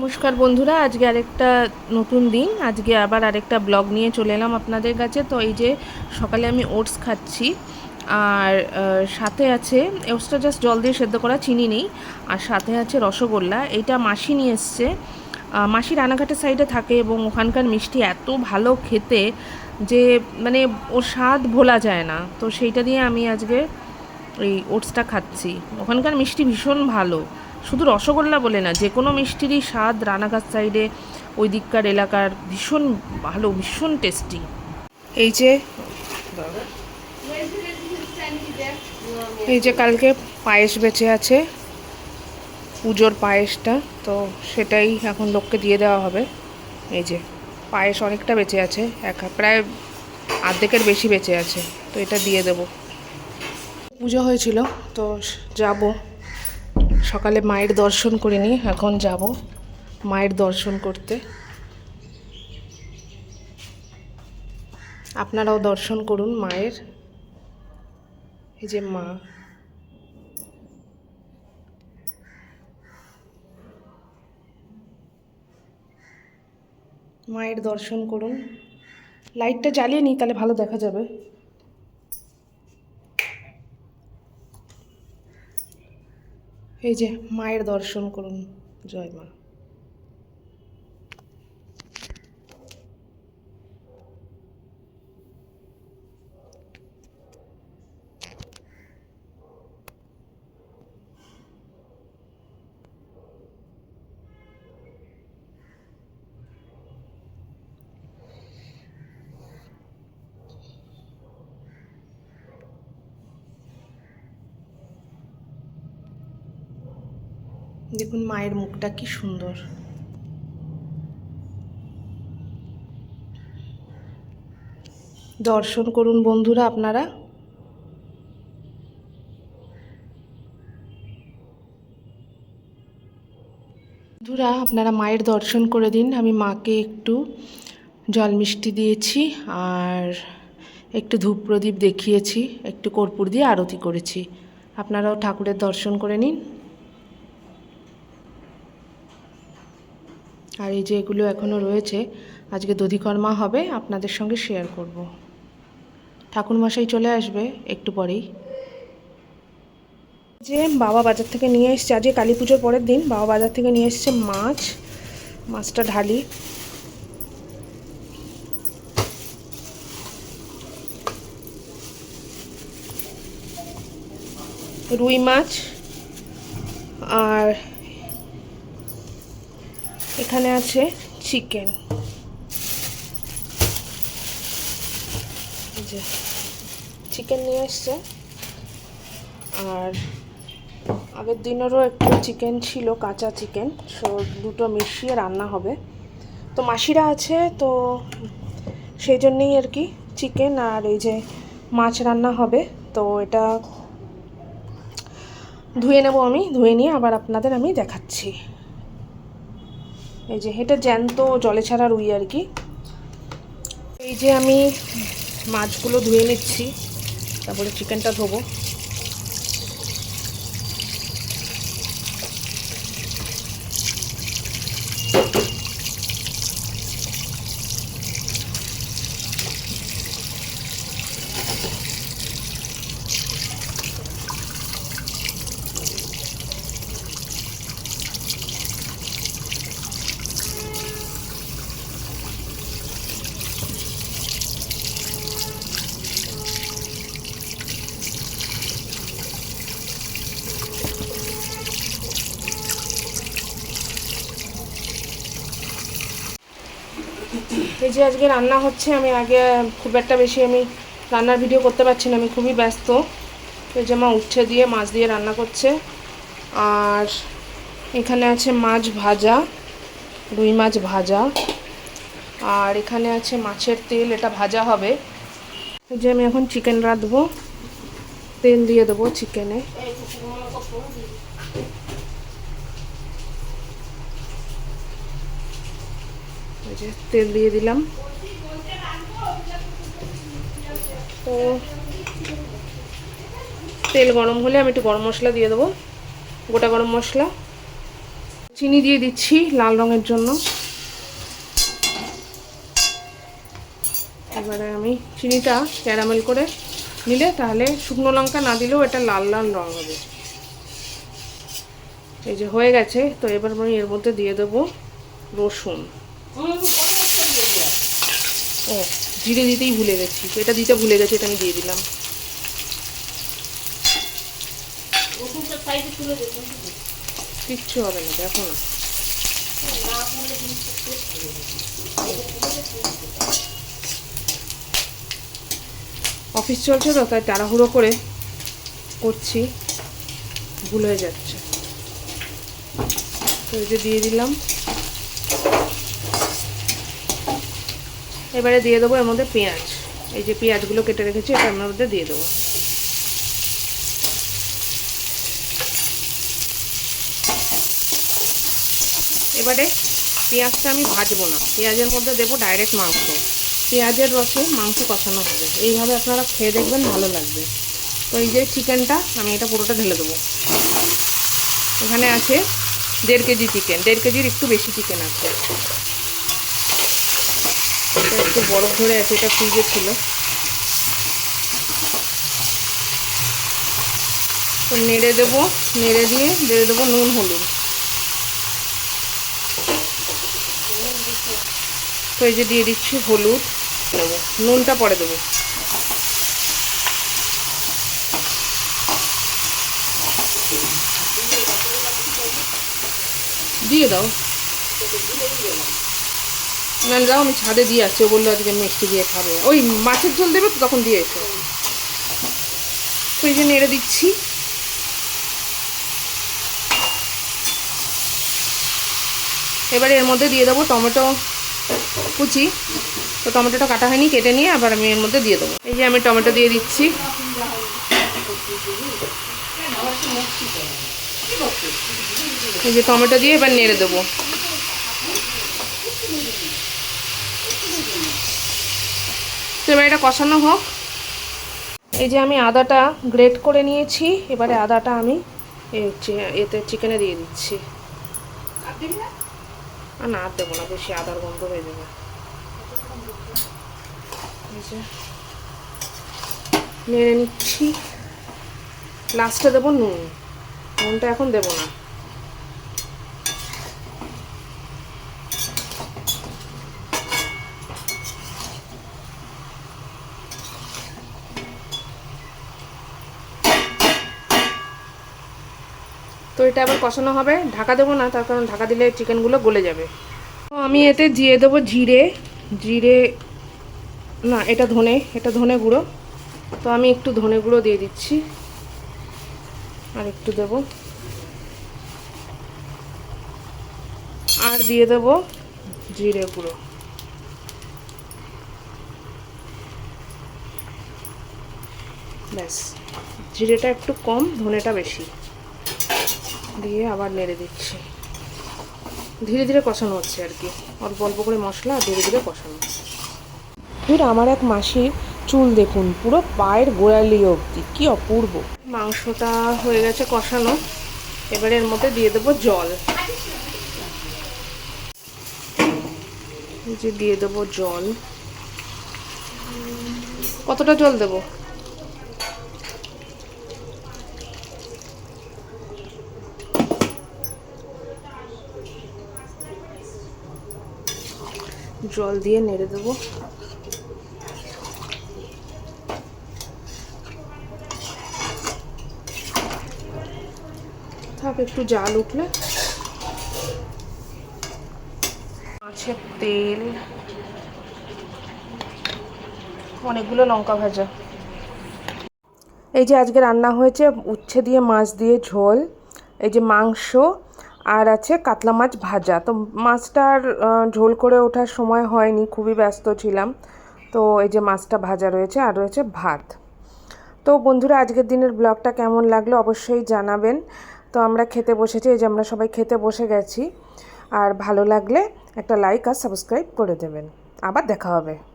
নমস্কার বন্ধুরা, আজকে আরেকটা নতুন দিন, আজকে আবার আরেকটা ব্লগ নিয়ে চলে এলাম আপনাদের কাছে। তো এই যে সকালে আমি ওটস খাচ্ছি, আর সাথে আছে, ওটসটা জাস্ট জল দিয়ে সেদ্ধ করা চিনি নেই, আর সাথে আছে রসগোল্লা। এইটা মাসি নিয়ে এসছে। মাসি রানাঘাটের সাইডে থাকে এবং ওখানকার মিষ্টি এত ভালো খেতে যে মানে ওর স্বাদ ভোলা যায় না। তো সেইটা দিয়ে আমি আজকে এই ওটসটা খাচ্ছি। ওখানকার মিষ্টি ভীষণ ভালো। শুধু রসগোল্লা বলে না যে কোনো মিষ্টিরই স্বাদ রানাঘাট সাইডে ওই দিককার এলাকার ভীষণ ভালো, ভীষণ টেস্টি এই যে এই যে কালকে পায়েস বেঁচে আছে, পুজোর পায়েসটা, তো সেটাই এখন লোককে দিয়ে দেওয়া হবে। এই যে, পায়েস অনেকটা বেঁচে আছে, এক প্রায় অর্ধেকের বেশি বেঁচে আছে, তো এটা দিয়ে দেবো। পুজো হয়েছিল, তো যাব। সকালে মায়ের দর্শন করিনি এখন যাব মায়ের দর্শন করতে। আপনারাও দর্শন করুন মায়ের। এই যে মা। মায়ের দর্শন করুন। লাইটটা জ্বালিয়ে নিই, তাহলে ভালো দেখা যাবে। এই যে মায়ের দর্শন করুন জয় মা। দেখুন মায়ের মুখটা কি সুন্দর। দর্শন করুন বন্ধুরা আপনারা। বন্ধুরা, আপনারা মায়ের দর্শন করে দিন। আমি মাকে একটু জল মিষ্টি দিয়েছি আর একটু ধূপ প্রদীপ দেখিয়েছি, একটু কর্পূর দিয়ে আরতি করেছি। আপনারাও ঠাকুরের দর্শন করে নিন। আর এই যে এগুলো এখনও রয়েছে, আজকে দধিকর্মা হবে, আপনাদের সঙ্গে শেয়ার করব। ঠাকুরমশাই চলে আসবে একটু পরেই। যে বাবা বাজার থেকে নিয়ে এসছে, আজকে কালী পুজোর পরের দিন বাবা বাজার থেকে নিয়ে এসছে মাছ, মাছটা ঢালি। রুই মাছ আর এখানে আছে চিকেন। যে, চিকেন নিয়ে এসছে। আর আগের দিনেরও একটু চিকেন ছিল, কাঁচা চিকেন। সো দুটো মিশিয়ে রান্না হবে। তো মাসিরা আছে, তো সেই জন্যেই আর কি চিকেন আর এই যে মাছ রান্না হবে। তো এটা ধুয়ে নেব আমি, ধুয়ে নিয়ে আবার আপনাদের আমি দেখাচ্ছি। এই যে, এটা জ্যান্ত জলে ছাড়া রুই আর কি। এই যে আমি মাছগুলো ধুয়ে নিচ্ছি, তারপরে চিকেনটা ধোবো। এই যে আজকে রান্না হচ্ছে, আমি আগে খুব একটা বেশি আমি রান্নার ভিডিও করতে পারছি না, আমি খুবই ব্যস্ত। এই যে মা উচ্ছে দিয়ে, মাছ দিয়ে রান্না করছে। আর এখানে আছে মাছ ভাজা, রুই মাছ ভাজা। আর এখানে আছে মাছের তেল, এটা ভাজা হবে। যে আমি এখন চিকেন রাঁধবো। তেল দিয়ে দেবো চিকেনে যে তেল দিয়ে দিলাম। তো তেল গরম হলে আমি একটু গরম মশলা দিয়ে দেবো। গোটা গরম মশলা। চিনি দিয়ে দিচ্ছি লাল রঙের জন্য। এবারে আমি চিনিটা ক্যারামেল করে নিলে তাহলে শুকনো লঙ্কা না দিলেও এটা লাল লাল রঙ হবে। এই যে হয়ে গেছে, তো এবার আমি এর মধ্যে দিয়ে দেবো রসুন। ও জিরে দিতেই ভুলে গেছি। এটা দিতে ভুলে গেছি এটা আমি দিয়ে দিলাম। কিচ্ছু হবে না দেখো না। অফিস চলছে তো তাই তাড়াহুড়ো করে করছি। ভুল হয়ে যাচ্ছে। তো এই যে দিয়ে দিলাম। এবারে দিয়ে দেবো এর মধ্যে পেঁয়াজ। এই যে পেঁয়াজগুলো কেটে রেখেছি এটা এটার মধ্যে দিয়ে দেবো। এবারে পেঁয়াজটা আমি ভাজবো না। পেঁয়াজের মধ্যে দেবো ডাইরেক্ট মাংস। পেঁয়াজের রসে মাংস কষানো হবে। এইভাবে আপনারা খেয়ে দেখবেন, ভালো লাগবে। তো এই যে চিকেনটা, আমি এটা পুরোটা ঢেলে দেবো। এখানে আছে দেড় কেজি চিকেন। দেড় কেজির একটু বেশি চিকেন আছে। একটু বরফ ধরে আছে, এটা ফ্রিজে ছিল। তো নেড়ে দেবো, নেড়ে দিয়ে দিয়ে দেবো নুন, হলুদ। তো এই যে দিয়ে দিচ্ছি হলুদ। নুনটা পরে দেবো। দিয়ে দাও। না, যাও, আমি ছাদে দিয়ে আসছি। ও বলল, আজকে মিষ্টি দিয়ে খাবে। ওই মাছের ঝোল দেবে তো, তখন দিয়ে এসো। এই যে নেড়ে দিচ্ছি। এবারে এর মধ্যে দিয়ে দেবো টমেটো কুচি। তো টমেটোটা কাটা হয়নি, কেটে নিয়ে আবার আমি এর মধ্যে দিয়ে দেবো। এই যে আমি টমেটো দিয়ে দিচ্ছি। এই যে টমেটো দিয়ে এবার নেড়ে দেবো। তো এবার এটা কষানো হোক। এই যে আমি আদাটা গ্রেট করে নিয়েছি, এবারে আদাটা আমি এতে চিকেনে দিয়ে দিচ্ছি। না, আর দেবো না, বেশি আদার গন্ধ হয়ে যাবে। নেড়ে নিচ্ছি। লাস্টে দেবো নুন। নুনটা এখন দেবো না। এটা আবার কষানো হবে। ঢাকা দেবো না, তার কারণ ঢাকা দিলে চিকেনগুলো গলে যাবে। তো আমি এতে দিয়ে দেবো জিরে। জিরে, না, এটা ধনে এটা ধনে গুঁড়ো। তো আমি একটু ধনে গুঁড়ো দিয়ে দিচ্ছি। আর একটু দেব। আর দিয়ে দেব জিরে গুঁড়ো। ব্যাস, জিরেটা একটু কম, ধনেটা বেশি। দিয়ে আবার নেড়ে দিচ্ছি। ধীরে ধীরে কষানো হচ্ছে আর কি। অল্প অল্প করে মশলা ধীরে ধীরে কষানো ফির আমার এক মাসির চুল দেখুন, পুরো পায়ের গোড়ালি অবধি, কি অপূর্ব। মাংসটা হয়ে গেছে কষানো। এবারে এর মধ্যে দিয়ে দেবো জল। যে দিয়ে দেবো জল। কতটা জল দেবো? জল দিয়ে নেড়ে দেবো। থাক, একটু জাল উঠলে। মাছের তেল, অনেকগুলো লঙ্কা ভাজা। এই যে আজকে রান্না হয়েছে, উচ্ছে দিয়ে, মাছ দিয়ে ঝোল। এই যে মাংস আর আছে কাতলা মাছ ভাজা। তো মাছটার ঝোল করে ওঠার সময় হয়নি, খুবই ব্যস্ত ছিলাম। তো এই যে মাছটা ভাজা রয়েছে, আর রয়েছে ভাত। তো বন্ধুরা, আজকের দিনের ব্লগটা কেমন লাগল অবশ্যই জানাবেন। তো আমরা খেতে বসেছি, এই যে আমরা সবাই খেতে বসে গেছি। আর ভালো লাগলে একটা লাইক আর সাবস্ক্রাইব করে দেবেন। আবার দেখা হবে।